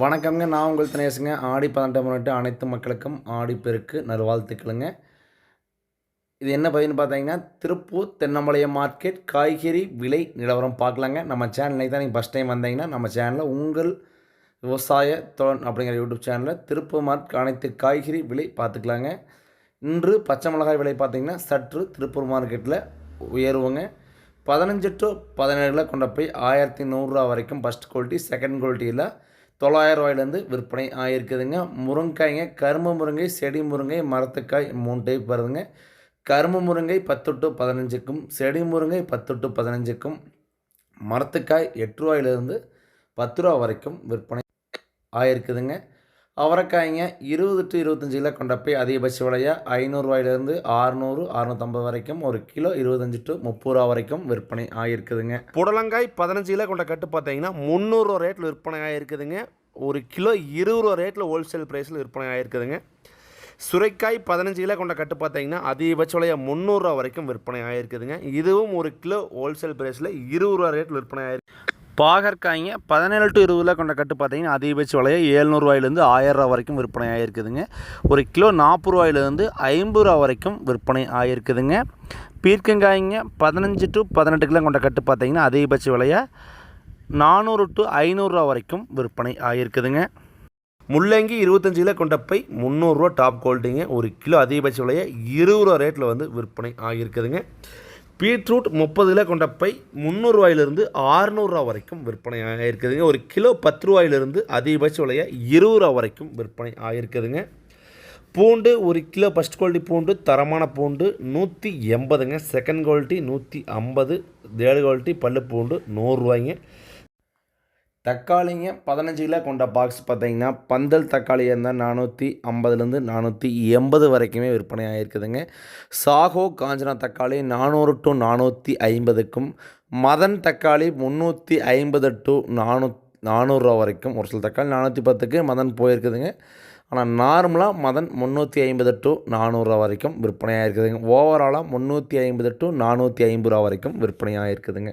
வணக்கம்ங்க. நான் உங்கள் தினேசுங்க ஆடி பதினெட்டு முன்னிட்டு அனைத்து மக்களுக்கும் ஆடிப்பெருக்கு நல்வாழ்த்துக்களுங்க. இது என்ன பதிவுன்னு பார்த்தீங்கன்னா திருப்பூர் தென்னம்பாளையம் மார்க்கெட் காய்கறி விலை நிலவரம் பார்க்கலாங்க. நம்ம சேனல் தான் நீங்கள் ஃபஸ்ட் டைம் வந்தீங்கன்னா நம்ம சேனலில் உங்கள் விவசாய தோன் அப்படிங்கிற யூடியூப் சேனலில் திருப்பூர் மார்க் அனைத்து காய்கறி விலை பார்த்துக்கலாங்க. இன்று பச்சை மிளகாய் விலை பார்த்திங்கன்னா சற்று திருப்பூர் மார்க்கெட்டில் உயருவோங்க. பதினஞ்சு டு பதினேழில் கொண்ட போய் ஆயிரத்தி நூறுரூவா வரைக்கும் ஃபஸ்ட் குவாலிட்டி செகண்ட் குவாலிட்டியில் தொள்ளாயிரம் ரூபாயிலேருந்து விற்பனை ஆகிருக்குதுங்க முருங்காய்ங்க கரும்பு முருங்கை செடி முருங்கை மரத்துக்காய் மூணு டைப் வருதுங்க. கரும்பு முருங்கை பத்து டு பதினஞ்சுக்கும் செடி முருங்கை பத்து டு பதினஞ்சுக்கும் மரத்துக்காய் எட்டு ரூபாயிலிருந்து பத்து ரூபா வரைக்கும் விற்பனை ஆகிருக்குதுங்க அவரைக்காய்ங்க இருபது டு இருபத்தஞ்சி கிலோ கொண்ட போய் அதிகபட்ச விலையாக ஐநூறுரூவாயிலேருந்து அறுநூறு அறுநூத்தம்பது வரைக்கும் ஒரு கிலோ இருபத்தஞ்சி டு முப்பது ரூபா வரைக்கும் விற்பனை ஆகிருக்குதுங்க புடலங்காய் பதினஞ்சு கிலோ கொண்ட கட்டு பார்த்தீங்கன்னா முந்நூறுரூவா ரேட்டில் விற்பனை ஆகிருக்குதுங்க ஒரு கிலோ இருபது ரூபா ரேட்டில் ஹோல்சேல் ப்ரைஸில் விற்பனை ஆகிருக்குதுங்க சுரைக்காய் பதினஞ்சு கிலோ கொண்ட கட்டு பார்த்தீங்கன்னா அதிகபட்ச விலையை? முந்நூறுரூவா வரைக்கும் விற்பனை ஆகிருக்குதுங்க இதுவும் ஒரு கிலோ ஹோல்சேல் ப்ரைஸில் இருபது ரூபா ரேட்டில் விற்பனை ஆகிருக்கு பாகற்காய்ங்க பதினேழு டு இருபதுல கொண்ட கட்டு பார்த்தீங்கன்னா அதிகபட்ச விலையை ஏழ்நூறுவாயிலேருந்து ஆயிரரூவா வரைக்கும் விற்பனை ஆகிருக்குதுங்க ஒரு கிலோ நாற்பது ரூபாயிலேருந்து ஐம்பது ரூபா வரைக்கும் விற்பனை ஆகிருக்குதுங்க பீர்க்கங்காய்ங்க பதினஞ்சு டு பதினெட்டு கிலோ கொண்ட கட்டு பார்த்தீங்கன்னா அதிகபட்ச விலையை நானூறு டு ஐநூறுரூவா வரைக்கும் விற்பனை ஆகிருக்குதுங்க முள்ளங்கி இருபத்தஞ்சு கிலோ கொண்ட பை முந்நூறுரூவா டாப் குவாலிட்டிங்க. ஒரு கிலோ அதிகபட்ச விலையை இருபது ரூபா ரேட்டில் வந்து விற்பனை ஆகியிருக்குதுங்க பீட்ரூட் முப்பது கிலோ கொண்ட பை முந்நூறுரூவாயிலிருந்து ஆறுநூறுரூவா வரைக்கும் விற்பனை ஆகிருக்குதுங்க ஒரு கிலோ பத்து ரூபாயிலிருந்து அதிகபட்ச விலையை இருபது ரூபா வரைக்கும் விற்பனை ஆகிருக்குதுங்க பூண்டு ஒரு கிலோ ஃபஸ்ட் குவாலிட்டி பூண்டு தரமான பூண்டு நூற்றி எண்பதுங்க. செகண்ட் குவாலிட்டி நூற்றி ஐம்பது தேர்டு குவாலிட்டி பல்லு பூண்டு நூறுரூவாய்ங்க தக்காளிங்க பதினஞ்சு கிலோ கொண்ட பாக்ஸ் பார்த்தீங்கன்னா பந்தல் தக்காளி இருந்தால் நானூற்றி ஐம்பதுலேருந்து நானூற்றி எண்பது வரைக்குமே விற்பனை ஆகிருக்குதுங்க சாகோ காஞ்சனா தக்காளி நானூறு டு நானூற்றி ஐம்பதுக்கும் மதன் தக்காளி முந்நூற்றி ஐம்பது டு நானூ நானூறுரூவா வரைக்கும் ஒரு சில தக்காளி நானூற்றி பத்துக்கு மதன் போயிருக்குதுங்க. ஆனால் நார்மலாக மதன் முந்நூற்றி ஐம்பது டு நானூறுரூவா வரைக்கும் விற்பனை ஆகிருக்குதுங்க ஓவராலாக முந்நூற்றி ஐம்பது டு நானூற்றி ஐம்பது ரூபா வரைக்கும் விற்பனை ஆகிருக்குதுங்க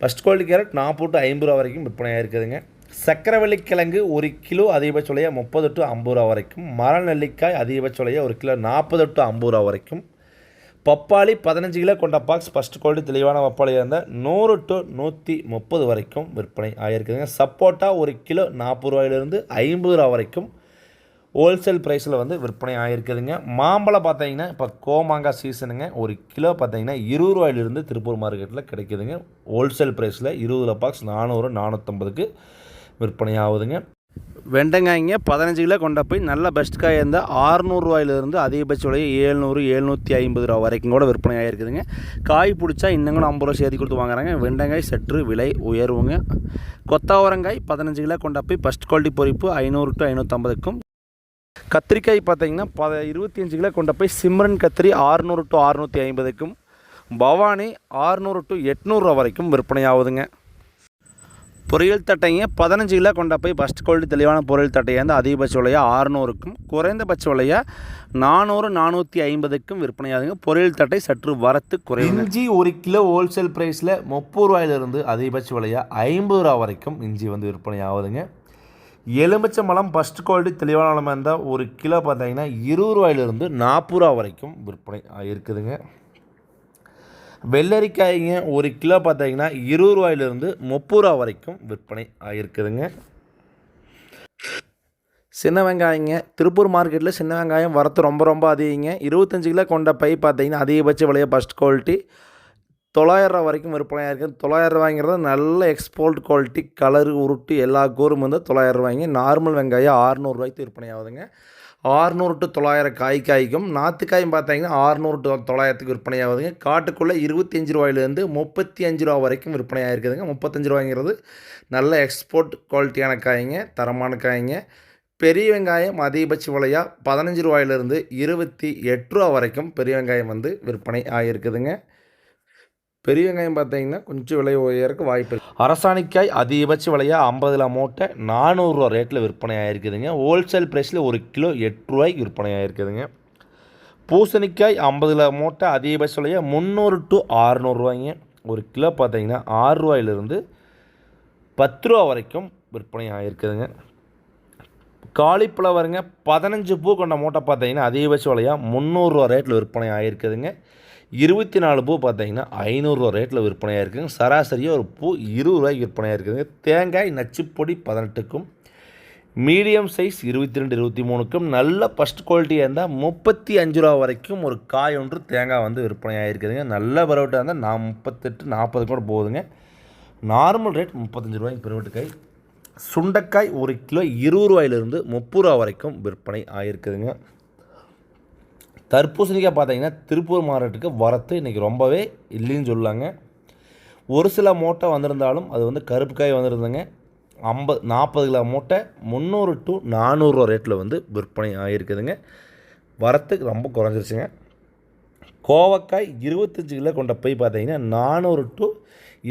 ஃபஸ்ட் குவாலிட்டி கேரட் நாற்பது டு ஐம்பது ரூபா வரைக்கும் விற்பனையாக இருக்குதுங்க சக்கரவள்ளி கிழங்கு ஒரு கிலோ அதிகபட்ச விலையாக முப்பது டு ஐம்பது ரூபா வரைக்கும். மர நெல்லிக்காய் அதிகபட்ச விலையாக ஒரு கிலோ நாற்பது டு ஐம்பது ரூபா வரைக்கும். பப்பாளி பதினஞ்சு கிலோ கொண்ட பாக்ஸ் ஃபஸ்ட் குவாலிட்டி தெளிவான பப்பாளியாக இருந்தால் நூறு டு நூற்றி முப்பது வரைக்கும் விற்பனை ஆகியிருக்குதுங்க சப்போட்டா ஒரு கிலோ நாற்பது ரூபாயிலிருந்து ஐம்பது ரூபா வரைக்கும். ஹோல்சேல் ப்ரைஸில் வந்து விற்பனை ஆகிருக்குதுங்க மாம்பழம் பார்த்தீங்கன்னா இப்போ கோமாங்காய் சீசனுங்க ஒரு கிலோ பார்த்தீங்கன்னா இருபது ரூபாயிலிருந்து திருப்பூர் மார்க்கெட்டில் கிடைக்குதுங்க. ஹோல்சேல் ப்ரைஸில் இருபது பாக்ஸ் நானூறு நானூற்றம்பதுக்கு விற்பனை ஆகுதுங்க. வெண்டைக்காய்ங்க பதினஞ்சு கிலோ கொண்ட போய் நல்ல பெஸ்ட் காய் இருந்தால் ஆறுநூறுவாயிலிருந்து அதிகபட்ச விலை ஏழ்நூறு எழுநூற்றி ஐம்பது ரூபா வரைக்கும் கூட விற்பனை ஆகிருக்குதுங்க காய் பிடிச்சா இன்னும் கூட ஐம்பது ரூபா சேர்த்து கொடுத்து வாங்குறாங்க. வெண்டைக்காய் சற்று விலை உயர்வுங்க கொத்தாவரங்காய் பதினஞ்சு கிலோ கொண்ட போய் ஃபஸ்ட் குவாலிட்டி பொறிப்பு ஐநூறு டு ஐநூற்றம்பதுக்கும் கத்திரிக்காய் பார்த்தீங்கன்னா பத இருபத்தி அஞ்சு கிலோ கொண்ட போய் சிம்ரன் கத்திரி ஆறுநூறு டு அறுநூற்றி ஐம்பதுக்கும் பவானி ஆறுநூறு டு எட்நூறுரூவா வரைக்கும் விற்பனை ஆகுதுங்க பொரியல் தட்டைங்க பதினஞ்சு கிலோ கொண்ட போய் ஃபஸ்ட் குவாலிட்டி தெளிவான பொரியல் தட்டையாக இருந்தால் அதிகபட்ச விலையாக ஆறுநூறுக்கும் குறைந்தபட்ச விலையாக நானூறு நானூற்றி ஐம்பதுக்கும் விற்பனையாகுதுங்க. பொரியல் தட்டை சற்று வரத்து குறையும் இஞ்சி ஒரு கிலோ ஹோல்சேல் ப்ரைஸில் முப்பது ரூபாயிலிருந்து அதிகபட்ச விலையாக ஐம்பது ரூபா வரைக்கும் இஞ்சி வந்து விற்பனை ஆகுதுங்க எலுமிச்சை மலம் ஃபஸ்ட் குவாலிட்டி தெளிவான நிலமாக இருந்தால் ஒரு கிலோ பார்த்தீங்கன்னா இருபது ரூபாயிலிருந்து நாற்பது ரூபா வரைக்கும் விற்பனை இருக்குதுங்க வெள்ளரிக்காய்ங்க ஒரு கிலோ பார்த்தீங்கன்னா இருபது ரூபாயிலிருந்து முப்பது ரூபா வரைக்கும் விற்பனை ஆகிருக்குதுங்க சின்ன வெங்காயங்க திருப்பூர் மார்க்கெட்டில் சின்ன வெங்காயம் வரத்து ரொம்ப ரொம்ப அதிகங்க. இருபத்தஞ்சு கிலோ கொண்ட பை பார்த்தீங்கன்னா அதிகபட்ச விலையை ஃபஸ்ட் குவாலிட்டி தொள்ளாயிரரூவா வரைக்கும் விற்பனையாக இருக்குது. தொள்ளாயிரம் ரூபாய்ங்கிறது நல்ல எக்ஸ்போர்ட் குவாலிட்டி கலரு உருட்டு எல்லா கூறும் வந்து தொள்ளாயிரம் ரூபாய்ங்க நார்மல் வெங்காயம் ஆறுநூறுவாய்க்கு விற்பனை ஆகுதுங்க. ஆறுநூறு டு தொள்ளாயிரம் காய் காய்க்கும். நாற்றுக்காயும் பார்த்தீங்கன்னா ஆறுநூறு டு தொள்ளாயிரத்துக்கு விற்பனை ஆகுதுங்க. காட்டுக்குள்ளே இருபத்தஞ்சி ரூபாயிலேருந்து முப்பத்தி அஞ்சு ரூபா வரைக்கும் விற்பனை ஆகிருக்குதுங்க முப்பத்தஞ்சு ரூபாய்ங்கிறது நல்ல எக்ஸ்போர்ட் குவாலிட்டியான காய்ங்க தரமான காய்ங்க. பெரிய வெங்காயம் அதிகபட்ச விலையாக பதினஞ்சு ரூபாயிலிருந்து இருபத்தி எட்டு ரூபா வரைக்கும் பெரிய வெங்காயம் வந்து விற்பனை ஆகிருக்குதுங்க பெரிய வெங்காயம் பார்த்தீங்கன்னா கொஞ்சம் விலை உயருக்கு வாய்ப்பு இருக்குது அரசாணிக்காய் அதிகபட்ச விலையாக ஐம்பதுல மூட்டை நானூறுரூவா ரேட்டில் விற்பனை ஆகிருக்குதுங்க ஹோல்சேல் ப்ரைஸில் ஒரு கிலோ எட்டு ரூபாய்க்கு விற்பனை ஆகிருக்குதுங்க பூசணிக்காய் ஐம்பதுல மூட்டை அதிகபட்ச விலையாக முந்நூறு டு ஆறுநூறுவாய்ங்க ஒரு கிலோ பார்த்தீங்கன்னா ஆறு ரூபாயிலிருந்து பத்து ரூபா வரைக்கும் விற்பனை ஆகிருக்குதுங்க காலிஃப்ளவருங்க பதினஞ்சு பூ கொண்ட மூட்டை பார்த்தீங்கன்னா அதிகபட்ச விலையாக முந்நூறுரூவா ரேட்டில் விற்பனை ஆகிருக்குதுங்க இருபத்தி நாலு பூ பார்த்தீங்கன்னா ஐநூறுரூவா ரேட்டில் விற்பனையாக இருக்குதுங்க சராசரியாக ஒரு பூ இருபது ரூபாய்க்கு விற்பனையாக இருக்குதுங்க. தேங்காய் நச்சுப்பொடி பதினெட்டுக்கும் மீடியம் சைஸ் இருபத்தி ரெண்டு இருபத்தி மூணுக்கும் நல்ல ஃபஸ்ட் குவாலிட்டியாக இருந்தால் முப்பத்தி அஞ்சு ரூபா வரைக்கும் ஒரு காய் ஒன்று தேங்காய் வந்து விற்பனை ஆகிருக்குதுங்க நல்ல பரவட்டாக இருந்தால் நான் முப்பத்தெட்டு நாற்பது கூட போகுதுங்க நார்மல் ரேட் முப்பத்தஞ்சு ரூபாய்க்கு பெருவட்டு காய். சுண்டைக்காய் ஒரு கிலோ இருபது ரூபாயிலிருந்து முப்பது ரூபா வரைக்கும் விற்பனை ஆகிருக்குதுங்க தர்பூசணிக்காய் பார்த்தீங்கன்னா திருப்பூர் மாவட்டத்துக்கு வரத்து இன்றைக்கி ரொம்பவே இல்லைன்னு சொல்லாங்க. ஒரு சில மூட்டை வந்திருந்தாலும் அது வந்து கருப்பு காய் வந்திருந்தங்க ஐம்பது நாற்பது கிலோ மூட்டை முந்நூறு டு நானூறுரூவா ரேட்டில் வந்து விற்பனை ஆகிருக்குதுங்க வரத்துக்கு ரொம்ப குறைஞ்சிருச்சுங்க. கோவக்காய் இருபத்தஞ்சி கிலோ கொண்ட போய் பார்த்தீங்கன்னா நானூறு டு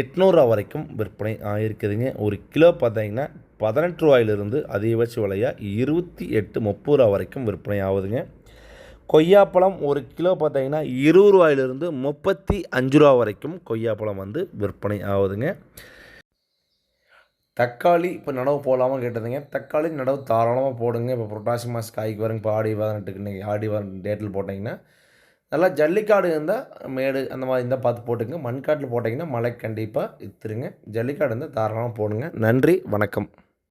எட்நூறுரூவா வரைக்கும் விற்பனை ஆகிருக்குதுங்க ஒரு கிலோ பார்த்தீங்கன்னா பதினெட்டு ரூபாயிலிருந்து அதிகபட்ச விலையாக இருபத்தி எட்டு முப்பது ரூபா வரைக்கும் விற்பனை ஆகுதுங்க. கொய்யாப்பழம் ஒரு கிலோ பார்த்தீங்கன்னா இருபது ரூபாயிலிருந்து முப்பத்தி அஞ்சு ரூபா வரைக்கும் கொய்யாப்பழம் வந்து விற்பனை ஆகுதுங்க. தக்காளி இப்போ நடவு போடலாமா கேட்டதுங்க. தக்காளி நடவு தாராளமாக போடுங்க. இப்போ புரட்டாசி மாதம் காய்க்கு வருங்க இப்போ ஆடி பதினெட்டுக்கு இன்றைக்கி ஆடி பதினெட்டு டேட்டில் போட்டிங்கன்னா நல்லா ஜல்லிக்காடு இருந்தால் மேடு அந்த மாதிரி இருந்தால் பார்த்து போட்டுங்க மண்காட்டில் போட்டிங்கன்னா மழை கண்டிப்பாக இத்துருங்க. ஜல்லிக்காடு இருந்தால் தாராளமாக போடுங்க. நன்றி. வணக்கம்.